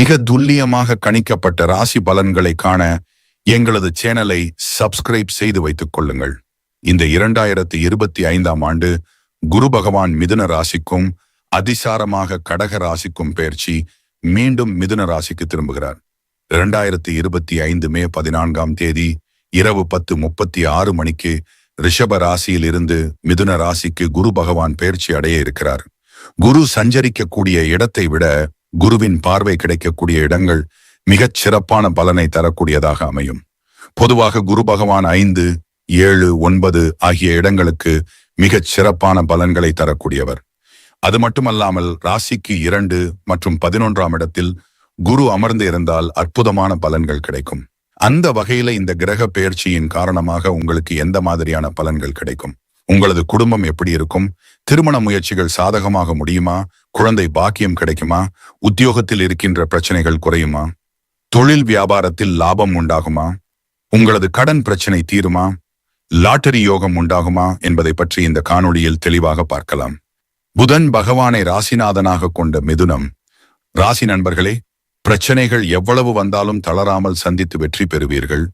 மிக துல்லியமாக கணிக்கப்பட்ட ராசி பலன்களை காண எங்களது சேனலை சப்ஸ்கிரைப் செய்து வைத்துக் கொள்ளுங்கள். இந்த இரண்டாயிரத்தி இருபத்தி ஐந்தாம் ஆண்டு குரு பகவான் மிதுன ராசிக்கும் அதிசாரமாக கடக ராசிக்கும் பயிற்சி மீண்டும் மிதுன ராசிக்கு திரும்புகிறார். இரண்டாயிரத்தி இருபத்தி ஐந்து மே பதினான்காம் தேதி இரவு பத்து முப்பத்தி ஆறு மணிக்கு ரிஷப ராசியில் இருந்து மிதுன ராசிக்கு குரு பகவான் பெயர்ச்சி அடைய இருக்கிறார். குரு சஞ்சரிக்கக்கூடிய இடத்தை விட குருவின் பார்வை கிடைக்கக்கூடிய இடங்கள் மிகச் சிறப்பான பலனை தரக்கூடியதாக அமையும். பொதுவாக குரு பகவான் ஐந்து ஏழு ஒன்பது ஆகிய இடங்களுக்கு மிகச் சிறப்பான பலன்களை தரக்கூடியவர். அது மட்டுமல்லாமல் ராசிக்கு இரண்டு மற்றும் பதினொன்றாம் இடத்தில் குரு அமர்ந்து இருந்தால் அற்புதமான பலன்கள் கிடைக்கும். அந்த வகையில இந்த கிரக பெயர்ச்சியின் காரணமாக உங்களுக்கு எந்த மாதிரியான பலன்கள் கிடைக்கும்? உங்களது குடும்பம் எப்படி இருக்கும்? திருமண முயற்சிகள் சாதகமாக முடியுமா? குழந்தை பாக்கியம் கிடைக்குமா? உத்தியோகத்தில் இருக்கின்ற பிரச்சனைகள் குறையுமா? தொழில் வியாபாரத்தில் லாபம் உண்டாகுமா? உங்களது கடன் பிரச்சனை தீருமா? லாட்டரி யோகம் உண்டாகுமா? என்பதை பற்றி இந்த காணொளியில் தெளிவாக பார்க்கலாம். புதன் பகவானை ராசிநாதனாக கொண்ட மிதுனம். ராசி நண்பர்களே பிரச்சனைகள் எவ்வளவு வந்தாலும் தளராமல் சந்தித்து வெற்றி பெறுவீர்கள்.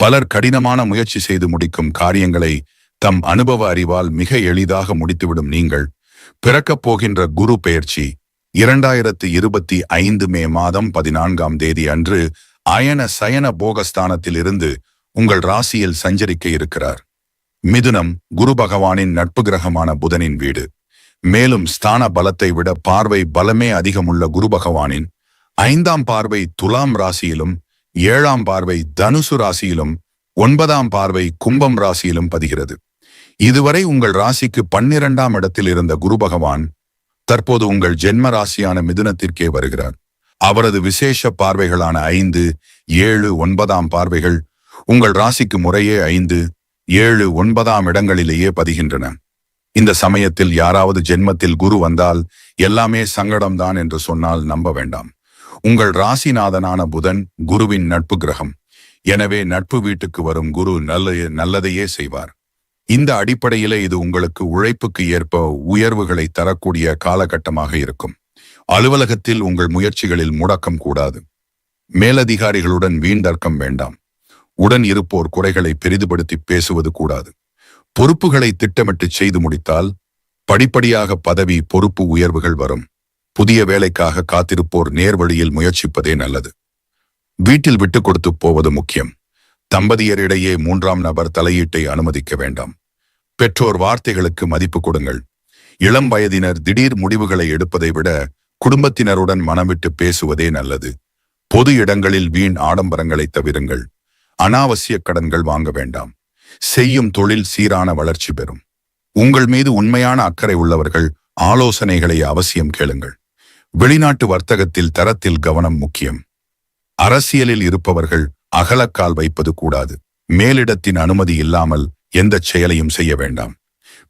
பலர் கடினமான முயற்சி செய்து முடிக்கும் காரியங்களை தம் அனுபவ அறிவால் மிக எளிதாக முடித்துவிடும் நீங்கள் பிறக்கப் போகின்ற குரு பெயர்ச்சி இரண்டாயிரத்து இருபத்தி ஐந்து மே மாதம் பதினான்காம் தேதி அன்று அயன சயன போகஸ்தானத்தில் இருந்து உங்கள் ராசியில் சஞ்சரிக்க இருக்கிறார். மிதுனம் குரு பகவானின் நட்பு கிரகமான புதனின் வீடு. மேலும் ஸ்தான பலத்தை விட பார்வை பலமே அதிகமுள்ள குரு பகவானின் ஐந்தாம் பார்வை துலாம் ராசியிலும் ஏழாம் பார்வை தனுசு ராசியிலும் ஒன்பதாம் பார்வை கும்பம் ராசியிலும் பதிகிறது. இதுவரை உங்கள் ராசிக்கு பன்னிரண்டாம் இடத்தில் இருந்த குரு பகவான் தற்போது உங்கள் ஜென்ம ராசியான மிதுனத்திற்கே வருகிறார். அவரது விசேஷ பார்வைகளான ஐந்து ஏழு ஒன்பதாம் பார்வைகள் உங்கள் ராசிக்கு முறையே ஐந்து ஏழு ஒன்பதாம் இடங்களிலேயே பதிகின்றன. இந்த சமயத்தில் யாராவது ஜென்மத்தில் குரு வந்தால் எல்லாமே சங்கடம்தான் என்று சொன்னால் நம்ப வேண்டாம். உங்கள் ராசிநாதனான புதன் குருவின் நட்பு கிரகம். எனவே நட்பு வீட்டுக்கு வரும் குரு நல்ல நல்லதையே செய்வார். இந்த அடிப்படையிலே இது உங்களுக்கு உழைப்புக்கு ஏற்ப உயர்வுகளை தரக்கூடிய காலகட்டமாக இருக்கும். அலுவலகத்தில் உங்கள் முயற்சிகளில் முடக்கம் கூடாது. மேலதிகாரிகளுடன் வீண்டர்க்கம் வேண்டாம். உடன் இருப்போர் குறைகளை பெரிதுபடுத்தி பேசுவது கூடாது. பொறுப்புகளை திட்டமிட்டு செய்து முடித்தால் படிப்படியாக பதவி பொறுப்பு உயர்வுகள் வரும். புதிய வேலைக்காக காத்திருப்போர் நேர்வழியில் முயற்சிப்பதே நல்லது. வீட்டில் விட்டு கொடுத்து போவது முக்கியம். தம்பதியரிடையே மூன்றாம் நபர் தலையீட்டை அனுமதிக்க வேண்டாம். பெற்றோர் வார்த்தைகளுக்கு மதிப்பு கொடுங்கள். இளம் வயதினர் திடீர் முடிவுகளை எடுப்பதை விட குடும்பத்தினருடன் மனமிட்டு பேசுவதே நல்லது. பொது இடங்களில் வீண் ஆடம்பரங்களை தவிருங்கள். அனாவசிய கடன்கள் வாங்க வேண்டாம். செய்யும் தொழில் சீரான வளர்ச்சி பெறும். உங்கள் மீது உண்மையான அக்கறை உள்ளவர்கள் ஆலோசனைகளை அவசியம் கேளுங்கள். வெளிநாட்டு வர்த்தகத்தில் தரத்தில் கவனம் முக்கியம். அரசியலில் இருப்பவர்கள் அகலக்கால் வைப்பது கூடாது. மேலிடத்தின் அனுமதி இல்லாமல் எந்த செயலையும் செய்ய வேண்டாம்.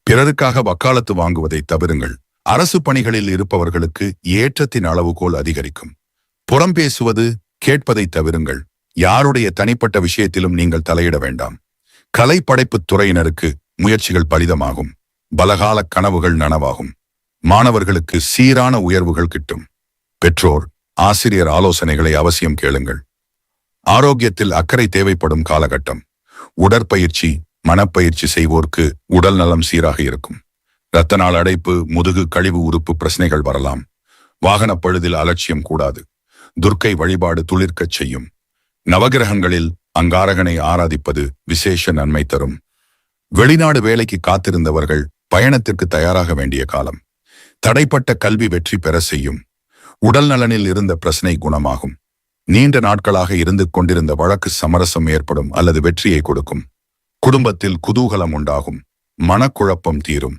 பிறருக்காக வக்காலத்து வாங்குவதை தவிருங்கள். அரசு பணிகளில் இருப்பவர்களுக்கு ஏற்றத்தின் அளவுகோல் அதிகரிக்கும். புறம் பேசுவது கேட்பதை தவிருங்கள். யாருடைய தனிப்பட்ட விஷயத்திலும் நீங்கள் தலையிட வேண்டாம். கலை படைப்பு துறையினருக்கு முயற்சிகள் பலிதமாகும். பலகால கனவுகள் நனவாகும். மாணவர்களுக்கு சீரான உயர்வுகள் கிட்டும். பெற்றோர் ஆசிரியர் ஆலோசனைகளை அவசியம் கேளுங்கள். ஆரோக்கியத்தில் அக்கறை தேவைப்படும் காலகட்டம். உடற்பயிற்சி மனப்பயிற்சி செய்வோர்க்கு உடல் நலம் சீராக இருக்கும். இரத்த நாள் அடைப்பு முதுகு கழிவு உறுப்பு பிரச்சனைகள் வரலாம். வாகனப் பழுதில் அலட்சியம் கூடாது. துர்க்கை வழிபாடு துளிர்க்கச் செய்யும். நவகிரகங்களில் அங்காரகனை ஆராதிப்பது விசேஷ நன்மை தரும். வெளிநாடு வேலைக்கு காத்திருந்தவர்கள் பயணத்திற்கு தயாராக வேண்டிய காலம். தடைப்பட்ட கல்வி வெற்றி பெற செய்யும். உடல் நலனில் இருந்த பிரச்சனை குணமாகும். நீண்ட நாட்களாக இருந்து கொண்டிருந்த வழக்கு சமரசம் ஏற்படும் அல்லது வெற்றியை கொடுக்கும். குடும்பத்தில் குதூகலம் உண்டாகும். மனக்குழப்பம் தீரும்.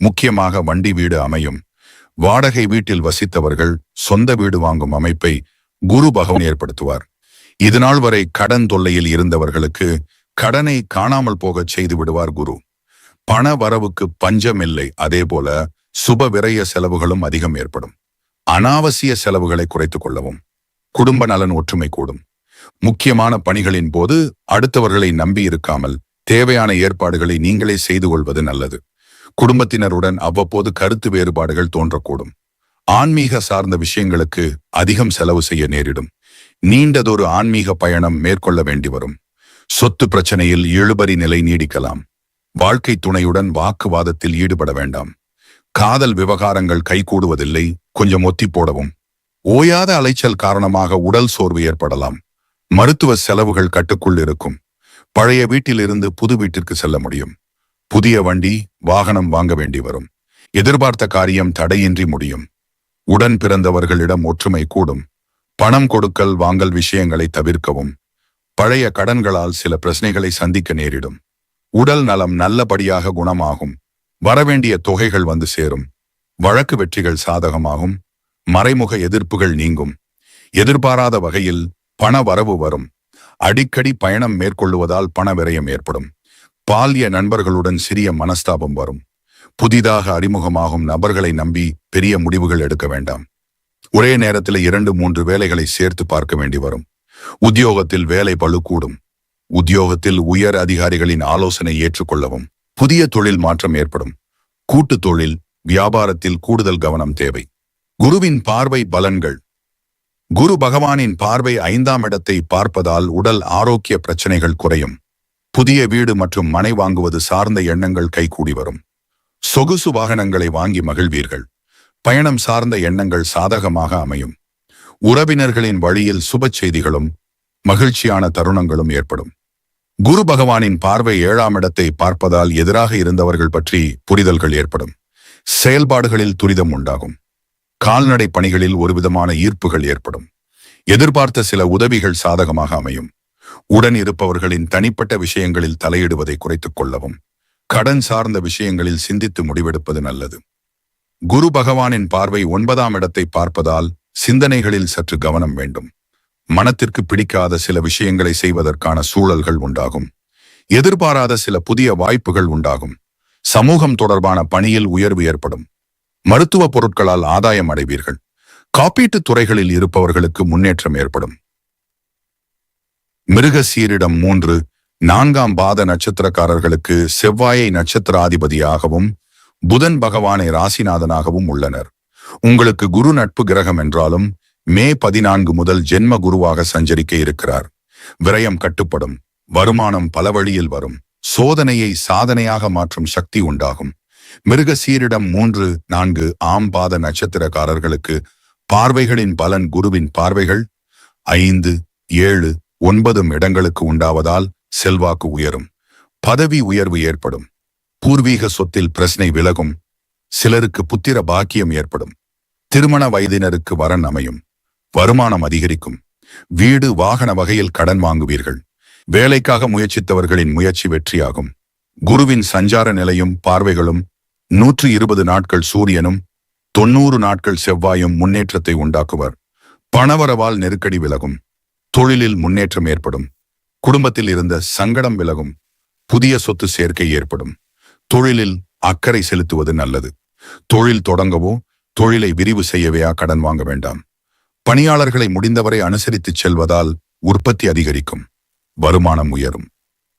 முக்கியமாக வண்டி வீடு அமையும். வாடகை வீட்டில் வசித்தவர்கள் சொந்த வீடு வாங்கும் அமைப்பை குரு பகவான் ஏற்படுத்துவார். இதுநாள் வரை கடன் தொல்லையில் இருந்தவர்களுக்கு கடனை காணாமல் போகச் செய்து விடுவார் குரு. பண வரவுக்கு பஞ்சம் இல்லை அதேபோல சுப விரய செலவுகளும் அதிகம் ஏற்படும். அனாவசிய செலவுகளை குறைத்துக் கொள்ளவும் குடும்ப நலன் ஒற்றுமை கூடும். முக்கியமான பணிகளின் போது அடுத்தவர்களை நம்பி இருக்காமல் தேவையான ஏற்பாடுகளை நீங்களே செய்து கொள்வது நல்லது. குடும்பத்தினருடன் அவ்வப்போது கருத்து வேறுபாடுகள் தோன்றக்கூடும். ஆன்மீக சார்ந்த விஷயங்களுக்கு அதிகம் செலவு செய்ய நேரிடும். நீண்டதொரு ஆன்மீக பயணம் மேற்கொள்ள வேண்டி வரும். சொத்து பிரச்சனையில் இழுபறி நிலை நீடிக்கலாம். வாழ்க்கை துணையுடன் வாக்குவாதத்தில் ஈடுபட வேண்டாம். காதல் விவகாரங்கள் கைகூடுவதில்லை. கொஞ்சம் ஒத்தி போடவும். ஓயாத அலைச்சல் காரணமாக உடல் சோர்வு ஏற்படலாம். மருத்துவ செலவுகள் கட்டுக்குள் இருக்கும். பழைய வீட்டிலிருந்து புது வீட்டிற்கு செல்ல முடியும். புதிய வண்டி வாகனம் வாங்க வேண்டி வரும். எதிர்பார்த்த காரியம் தடையின்றி முடியும். உடன் பிறந்தவர்களிடம் ஒற்றுமை கூடும். பணம் கொடுக்கல் வாங்கல் விஷயங்களை தவிர்க்கவும். பழைய கடன்களால் சில பிரச்சனைகளை சந்திக்க நேரிடும். உடல் நலம் நல்லபடியாக குணமாகும். வரவேண்டிய தொகைகள் வந்து சேரும். வழக்கு வெற்றிகள் சாதகமாகும். மறைமுக எதிர்ப்புகள் நீங்கும். எதிர்பாராத வகையில் பண வரவு வரும். அடிக்கடி பயணம் மேற்கொள்ளுவதால் பண விரயம் ஏற்படும். பால்ய நண்பர்களுடன் சிறிய மனஸ்தாபம் வரும். புதிதாக அறிமுகமாகும் நபர்களை நம்பி பெரிய முடிவுகள் எடுக்க வேண்டாம். ஒரே நேரத்தில் இரண்டு மூன்று வேலைகளை சேர்த்து பார்க்க வேண்டி வரும். உத்தியோகத்தில் வேலை பளு கூடும். உத்தியோகத்தில் உயர் அதிகாரிகளின் ஆலோசனை ஏற்றுக்கொள்ளவும். புதிய தொழில் மாற்றம் ஏற்படும். கூட்டு தொழில் வியாபாரத்தில் கூடுதல் கவனம் தேவை. குருவின் பார்வை பலன்கள். குரு பகவானின் பார்வை ஐந்தாம் இடத்தை பார்ப்பதால் உடல் ஆரோக்கிய பிரச்சனைகள் குறையும். புதிய வீடு மற்றும் மனை வாங்குவது சார்ந்த எண்ணங்கள் கைகூடி வரும். சொகுசு வாகனங்களை வாங்கி மகிழ்வீர்கள். பயணம் சார்ந்த எண்ணங்கள் சாதகமாக அமையும். உறவினர்களின் வழியில் சுப செய்திகளும் மகிழ்ச்சியான தருணங்களும் ஏற்படும். குரு பகவானின் பார்வை ஏழாம் இடத்தை பார்ப்பதால் எதிராக இருந்தவர்கள் பற்றி புரிதல்கள் ஏற்படும். செயல்பாடுகளில் துரிதம் உண்டாகும். கால்நடை பணிகளில் ஒருவிதமான ஈர்ப்புகள் ஏற்படும். எதிர்பார்த்த சில உதவிகள் சாதகமாக அமையும். உடன் இருப்பவர்களின் தனிப்பட்ட விஷயங்களில் தலையிடுவதை குறைத்துக் கொள்ளவும். கடன் சார்ந்த விஷயங்களில் சிந்தித்து முடிவெடுப்பது நல்லது. குரு பகவானின் பார்வை ஒன்பதாம் இடத்தை பார்ப்பதால் சிந்தனைகளில் சற்று கவனம் வேண்டும். மனத்திற்கு பிடிக்காத சில விஷயங்களை செய்வதற்கான சூழல்கள் உண்டாகும். எதிர்பாராத சில புதிய வாய்ப்புகள் உண்டாகும். சமூகம் தொடர்பான பணியில் உயர்வு ஏற்படும். மருத்துவ பொருட்களால் ஆதாயம் அடைவீர்கள். காப்பீட்டுத் துறைகளில் இருப்பவர்களுக்கு முன்னேற்றம் ஏற்படும். மிருக சீரிடம் மூன்று நான்காம் பாத நட்சத்திரக்காரர்களுக்கு செவ்வாயை நட்சத்திராதிபதியாகவும் புதன் பகவானை ராசிநாதனாகவும் உள்ளனர். உங்களுக்கு குரு நட்பு கிரகம் என்றாலும் மே பதினான்கு முதல் ஜென்ம குருவாக சஞ்சரிக்க இருக்கிறார். விரயம் கட்டுப்படும் வருமானம் பல வழியில் வரும் சோதனையை சாதனையாக மாற்றும் சக்தி உண்டாகும். மிருக சீரிடம் மூன்று நான்கு ஆம் பாத நட்சத்திரக்காரர்களுக்கு பார்வைகளின் பலன் குருவின் பார்வைகள் ஐந்து ஏழு ஒன்பதும் இடங்களுக்கு உண்டாவதால் செல்வாக்கு உயரும். பதவி உயர்வு ஏற்படும். பூர்வீக சொத்தில் பிரச்சனை விலகும். சிலருக்கு புத்திர பாக்கியம் ஏற்படும். திருமண வயதினருக்கு வரன் அமையும். வருமானம் அதிகரிக்கும். வீடு வாகன வகையில் கடன் வாங்குவீர்கள். வேலைக்காக முயற்சித்தவர்களின் முயற்சி வெற்றியாகும். குருவின் சஞ்சார நிலையும் பார்வைகளும் நூற்றி இருபது நாட்கள் சூரியனும் தொன்னூறு நாட்கள் செவ்வாயும் முன்னேற்றத்தை உண்டாக்குவர். பணவரவால் நெருக்கடி விலகும். தொழிலில் முன்னேற்றம் ஏற்படும். குடும்பத்தில் இருந்த சங்கடம் விலகும். புதிய சொத்து சேர்க்கை ஏற்படும். தொழிலில் அக்கறை செலுத்துவது நல்லது. தொழில் தொடங்கவோ தொழிலை விரிவு செய்யவையா கடன் வாங்க வேண்டாம். பணியாளர்களை முடிந்தவரை அனுசரித்துச் செல்வதால் உற்பத்தி அதிகரிக்கும் வருமானம் உயரும்.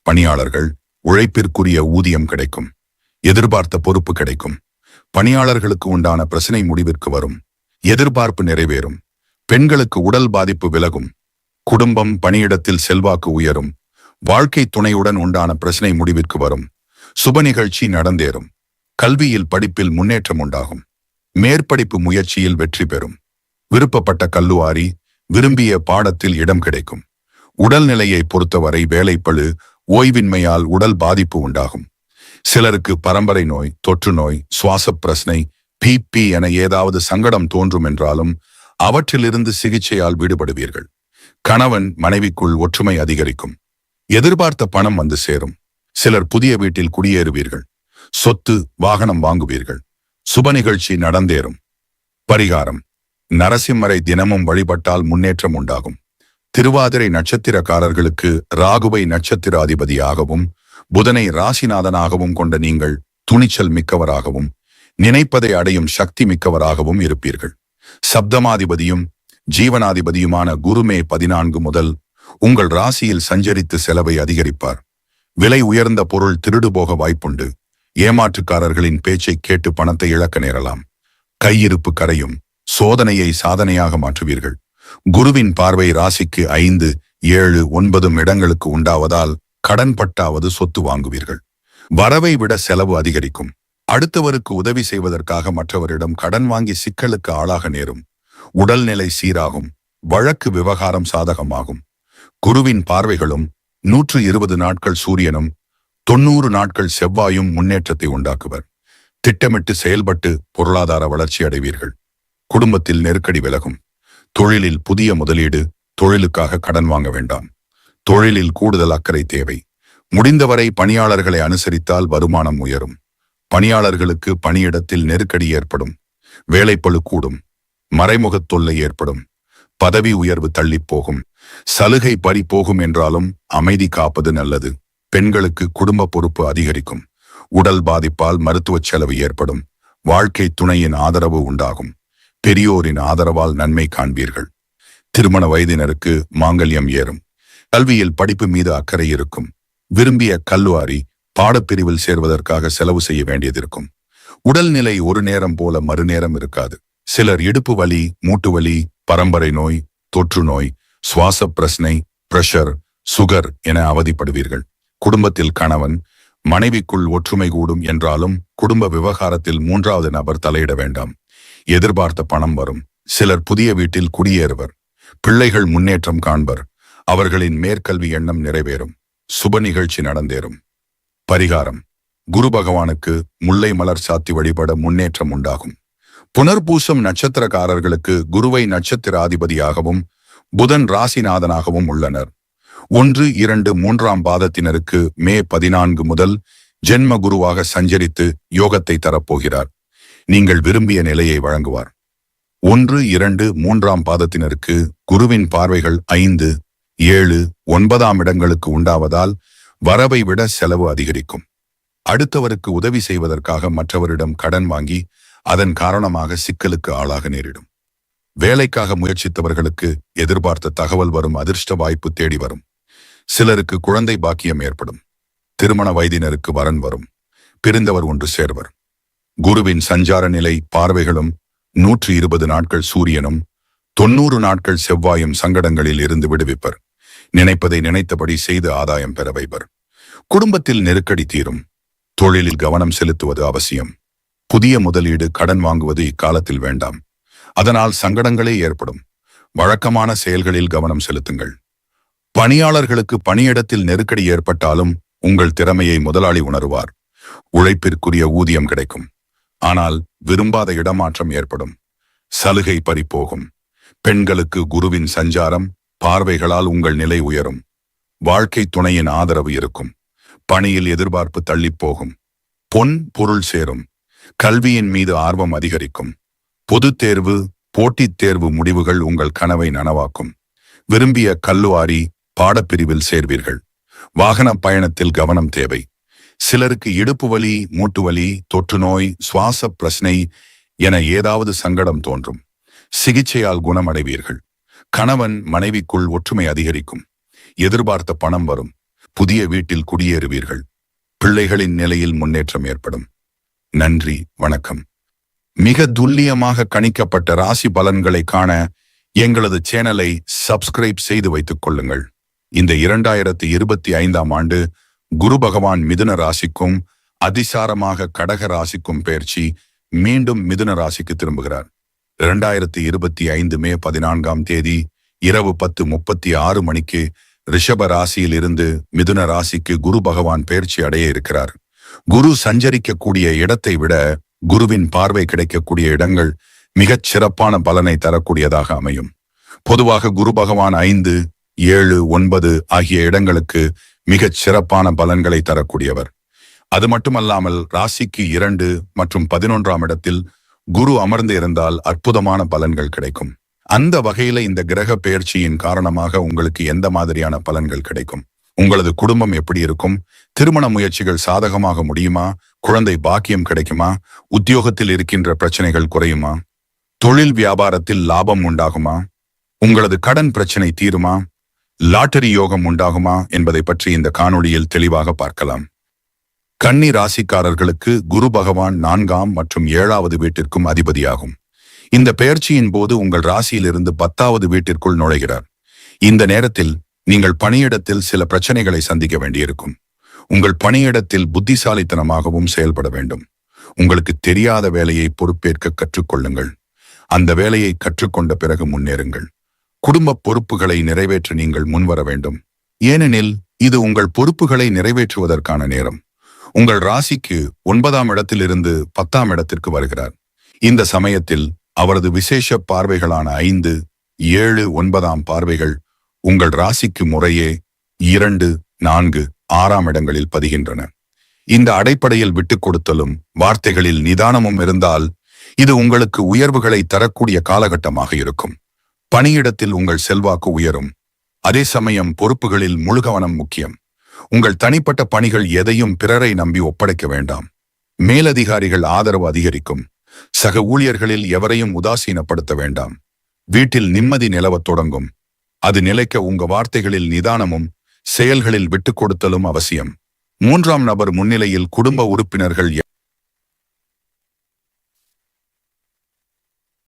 பணியாளர்கள் உழைப்பிற்குரிய ஊதியம் கிடைக்கும் எதிர்பார்த்த பொறுப்பு கிடைக்கும். பணியாளர்களுக்கு உண்டான பிரச்சனை முடிவிற்கு வரும் எதிர்பார்ப்பு நிறைவேறும் பெண்களுக்கு உடல் பாதிப்பு விலகும் குடும்பம் பணியிடத்தில் செல்வாக்கு உயரும் வாழ்க்கை துணையுடன் உண்டான பிரச்சனை முடிவிற்கு வரும் சுப நிகழ்ச்சி நடந்தேறும் கல்வியில் படிப்பில் முன்னேற்றம் உண்டாகும் மேற்படிப்பு முயற்சியில் வெற்றி பெறும். விருப்பப்பட்ட கல்லுவாரி விரும்பிய பாடத்தில் இடம் கிடைக்கும். உடல்நிலையை பொறுத்தவரை வேலைப்பழு ஓய்வின்மையால் உடல் பாதிப்பு உண்டாகும். சிலருக்கு பரம்பரை நோய் தொற்று நோய் சுவாச பிரச்சனை பிபி என ஏதாவது சங்கடம் தோன்றும் என்றாலும் அவற்றிலிருந்து சிகிச்சையால் விடுபடுவீர்கள். கணவன் மனைவிக்குள் ஒற்றுமை அதிகரிக்கும். எதிர்பார்த்த பணம் வந்து சேரும். சிலர் புதிய வீட்டில் குடியேறுவீர்கள். சொத்து வாகனம் வாங்குவீர்கள். சுப நிகழ்ச்சி நடந்தேறும். பரிகாரம். நரசிம்மரை தினமும் வழிபட்டால் முன்னேற்றம் உண்டாகும். திருவாதிரை நட்சத்திரக்காரர்களுக்கு ராகுவை நட்சத்திராதிபதியாகவும் புதனை ராசிநாதனாகவும் கொண்ட நீங்கள் துணிச்சல் மிக்கவராகவும் நினைப்பதை அடையும் சக்தி மிக்கவராகவும் இருப்பீர்கள். சப்தமாதிபதியும் ஜீவனாதிபதியுமான குருமே பதினான்கு முதல் உங்கள் ராசியில் சஞ்சரித்து செலவை அதிகரிப்பார். விலை உயர்ந்த பொருள் திருடு போக வாய்ப்புண்டு. ஏமாற்றுக்காரர்களின் பேச்சை கேட்டு பணத்தை இழக்க நேரலாம். கையிருப்பு கரையும் சோதனையை சாதனையாக மாற்றுவீர்கள். குருவின் பார்வை ராசிக்கு ஐந்து ஏழு ஒன்பதும் இடங்களுக்கு உண்டாவதால் கடன் பட்டாவது சொத்து வாங்குவீர்கள். வரவை விட செலவு அதிகரிக்கும். அடுத்தவருக்கு உதவி செய்வதற்காக மற்றவரிடம் கடன் வாங்கி சிக்கலுக்கு ஆளாக நேரும். உடல்நிலை சீராகும். வழக்கு விவகாரம் சாதகமாகும். குருவின் பார்வைகளும் நூற்று இருபது நாட்கள் சூரியனும் தொன்னூறு நாட்கள் செவ்வாயும் முன்னேற்றத்தை உண்டாக்குவர். திட்டமிட்டு செயல்பட்டு பொருளாதார வளர்ச்சி அடைவீர்கள். குடும்பத்தில் நெருக்கடி விலகும். தொழிலில் புதிய முதலீடு தொழிலுக்காக கடன் வாங்க வேண்டாம். தொழிலில் கூடுதல் அக்கறை தேவை. முடிந்தவரை பணியாளர்களை அனுசரித்தால் வருமானம் உயரும். பணியாளர்களுக்கு பணியிடத்தில் நெருக்கடி ஏற்படும். வேலைப்பழு கூடும். மறைமுகத் தொல்லை ஏற்படும். பதவி உயர்வு தள்ளிப் போகும். சலுகை பறி போகும் என்றாலும் அமைதி காப்பது நல்லது. பெண்களுக்கு குடும்ப பொறுப்பு அதிகரிக்கும். உடல் பாதிப்பால் மருத்துவச் செலவு ஏற்படும். வாழ்க்கை துணையின் ஆதரவு உண்டாகும். பெரியோரின் ஆதரவால் நன்மை காண்பீர்கள். திருமண வயதினருக்கு மாங்கல்யம் ஏறும். கல்வியில் படிப்பு மீது அக்கறை இருக்கும். விரும்பிய கல்வாரி பாடப்பிரிவில் சேர்வதற்காக செலவு செய்ய வேண்டியதிருக்கும். உடல்நிலை ஒரு நேரம் போல மறுநேரம் இருக்காது. சிலர் இடுப்பு வலி மூட்டு வலி பரம்பரை நோய் தொற்று நோய் சுவாச பிரச்சனை பிரஷர் சுகர் என அவதிப்படுவீர்கள். குடும்பத்தில் கணவன் மனைவிக்குள் ஒற்றுமை கூடும் என்றாலும் குடும்ப விவகாரத்தில் மூன்றாவது நபர் தலையிட வேண்டாம். எதிர்பார்த்த பணம் வரும். சிலர் புதிய வீட்டில் குடியேறுவர். பிள்ளைகள் முன்னேற்றம் காண்பர். அவர்களின் மேற்கல்வி எண்ணம் நிறைவேறும். சுப நிகழ்ச்சி நடந்தேறும். பரிகாரம். குரு பகவானுக்கு முல்லை மலர் சாத்தி வழிபட முன்னேற்றம் உண்டாகும். புனர்பூசம் நட்சத்திரக்காரர்களுக்கு குருவை நட்சத்திராதிபதியாகவும் புதன் ராசிநாதனாகவும் உள்ளனர். ஒன்று இரண்டு மூன்றாம் பாதத்தினருக்கு மே பதினான்கு முதல் ஜென்ம குருவாக சஞ்சரித்து யோகத்தை தரப்போகிறார். நீங்கள் விரும்பிய நிலையை வழங்குவார். ஒன்று இரண்டு மூன்றாம் பாதத்தினருக்கு குருவின் பார்வைகள் ஐந்து ஏழு ஒன்பதாம் இடங்களுக்கு உண்டாவதால் வரவை விட செலவு அதிகரிக்கும். அடுத்தவருக்கு உதவி செய்வதற்காக மற்றவரிடம் கடன் வாங்கி அதன் காரணமாக சிக்கலுக்கு ஆளாக நேரிடும். வேலைக்காக முயற்சித்தவர்களுக்கு எதிர்பார்த்த தகவல் வரும் அதிர்ஷ்ட வாய்ப்பு தேடி வரும். சிலருக்கு குழந்தை பாக்கியம் ஏற்படும். திருமண வயதினருக்கு வரன் வரும். பிரிந்தவர் ஒன்று சேர்வர். குருவின் சஞ்சார நிலை பார்வைகளும் நூற்றி இருபது நாட்கள் சூரியனும் தொன்னூறு நாட்கள் செவ்வாயும் சங்கடங்களில் இருந்து விடுவிப்பர். நினைப்பதை நினைத்தபடி செய்து ஆதாயம் பெற வைப்பர். குடும்பத்தில் நெருக்கடி தீரும். தொழிலில் கவனம் செலுத்துவது அவசியம். புதிய முதலீடு கடன் வாங்குவது இக்காலத்தில் வேண்டாம். அதனால் சங்கடங்களே ஏற்படும். வழக்கமான செயல்களில் கவனம் செலுத்துங்கள். பணியாளர்களுக்கு பணியிடத்தில் நெருக்கடி ஏற்பட்டாலும் உங்கள் திறமையை முதலாளி உணருவார். உழைப்பிற்குரிய ஊதியம் கிடைக்கும். ஆனால் விரும்பாத இடமாற்றம் ஏற்படும். சலுகை பறிப்போகும் பெண்களுக்கு குருவின் சஞ்சாரம் பார்வைகளால் உங்கள் நிலை உயரும். வாழ்க்கை துணையின் ஆதரவு இருக்கும். பணியில் எதிர்பார்ப்பு தள்ளிப்போகும். பொன் பொருள் சேரும். கல்வியின் மீது ஆர்வம் அதிகரிக்கும். பொதுத் தேர்வு போட்டித் தேர்வு முடிவுகள் உங்கள் கனவை நனவாக்கும். விரும்பிய கல்லுவாரி பாடப்பிரிவில் சேர்வீர்கள். வாகன பயணத்தில் கவனம் தேவை. சிலருக்கு இடுப்பு வலி மூட்டு வலி தொற்று நோய் சுவாச பிரச்சனை என ஏதாவது சங்கடம் தோன்றும். சிகிச்சையால் குணமடைவீர்கள். கணவன் மனைவிக்குள் ஒற்றுமை அதிகரிக்கும். எதிர்பார்த்த பணம் வரும். புதிய வீட்டில் குடியேறுவீர்கள். பிள்ளைகளின் நிலையில் முன்னேற்றம் ஏற்படும். நன்றி வணக்கம். மிக துல்லியமாக கணிக்கப்பட்ட ராசி பலன்களை காண எங்களது சேனலை சப்ஸ்கிரைப் செய்து வைத்துக் கொள்ளுங்கள். இந்த இரண்டாயிரத்தி இருபத்தி ஐந்தாம் ஆண்டு குரு பகவான் மிதுன ராசிக்கும் அதிசாரமாக கடக ராசிக்கும் பயிற்சி மீண்டும் மிதுன ராசிக்கு திரும்புகிறார். இரண்டாயிரத்தி இருபத்தி ஐந்து மே பதினான்காம் தேதி இரவு பத்து முப்பத்தி ஆறு மணிக்கு ரிஷப ராசியில் இருந்து மிதுன ராசிக்கு குரு பகவான் பயிற்சி அடைய இருக்கிறார். குரு சஞ்சரிக்கக்கூடிய இடத்தை விட குருவின் பார்வை கிடைக்கக்கூடிய இடங்கள் மிகச் சிறப்பான பலனை தரக்கூடியதாக அமையும். பொதுவாக குரு பகவான் ஐந்து ஏழு ஒன்பது ஆகிய இடங்களுக்கு மிகச் சிறப்பான பலன்களை தரக்கூடியவர். அது மட்டுமல்லாமல் ராசிக்கு இரண்டு மற்றும் பதினொன்றாம் இடத்தில் குரு அமர்ந்து இருந்தால் அற்புதமான பலன்கள் கிடைக்கும். அந்த வகையில இந்த கிரக பெயர்ச்சியின் காரணமாக உங்களுக்கு எந்த மாதிரியான பலன்கள் கிடைக்கும்? உங்களது குடும்பம் எப்படி இருக்கும்? திருமண முயற்சிகள் சாதகமாக முடியுமா? குழந்தை பாக்கியம் கிடைக்குமா? உத்தியோகத்தில் இருக்கின்ற பிரச்சனைகள் குறையுமா? தொழில் வியாபாரத்தில் லாபம் உண்டாகுமா? உங்களது கடன் பிரச்சனை தீருமா? லாட்டரி யோகம் உண்டாகுமா என்பதை பற்றி இந்த காணொளியில் தெளிவாக பார்க்கலாம். கன்னி ராசிக்காரர்களுக்கு குரு பகவான் நான்காம் மற்றும் ஏழாவது வீட்டிற்கும் அதிபதியாகும். இந்த பெயர்ச்சியின் போது உங்கள் ராசியிலிருந்து பத்தாவது வீட்டிற்குள் நுழைகிறார். இந்த நேரத்தில் நீங்கள் பணியிடத்தில் சில பிரச்சனைகளை சந்திக்க வேண்டியிருக்கும். உங்கள் பணியிடத்தில் புத்திசாலித்தனமாகவும் செயல்பட வேண்டும். உங்களுக்கு தெரியாத வேலையை பொறுப்பேற்க கற்றுக்கொள்ளுங்கள். அந்த வேலையை கற்றுக்கொண்ட பிறகு முன்னேறுங்கள். குடும்ப பொறுப்புகளை நிறைவேற்ற நீங்கள் முன்வர வேண்டும். ஏனெனில் இது உங்கள் பொறுப்புகளை நிறைவேற்றுவதற்கான நேரம். உங்கள் ராசிக்கு ஒன்பதாம் இடத்திலிருந்து பத்தாம் இடத்திற்கு வருகிறார். இந்த சமயத்தில் அவரது விசேஷ பார்வைகளான ஐந்து ஏழு ஒன்பதாம் பார்வைகள் உங்கள் ராசிக்கு முறையே இரண்டு நான்கு ஆறாம் இடங்களில் பதிகின்றன. இந்த அடைப்படையில் விட்டுக் கொடுத்தலும் வார்த்தைகளில் நிதானமும் இருந்தால் இது உங்களுக்கு உயர்வுகளை தரக்கூடிய காலகட்டமாக இருக்கும். பணியிடத்தில் உங்கள் செல்வாக்கு உயரும். அதே சமயம் பொறுப்புகளில் முழு கவனம் முக்கியம். உங்கள் தனிப்பட்ட பணிகள் எதையும் பிறரை நம்பி ஒப்படைக்க வேண்டாம். மேலதிகாரிகள் ஆதரவு அதிகரிக்கும். சக ஊழியர்களில் எவரையும் உதாசீனப்படுத்த வேண்டாம். வீட்டில் நிம்மதி நிலவத் தொடங்கும். அது நிலைக்க உங்க வார்த்தைகளில் நிதானமும் செயல்களில் விட்டுக் கொடுத்தலும் அவசியம். மூன்றாம் நபர் முன்னிலையில் குடும்ப உறுப்பினர்கள்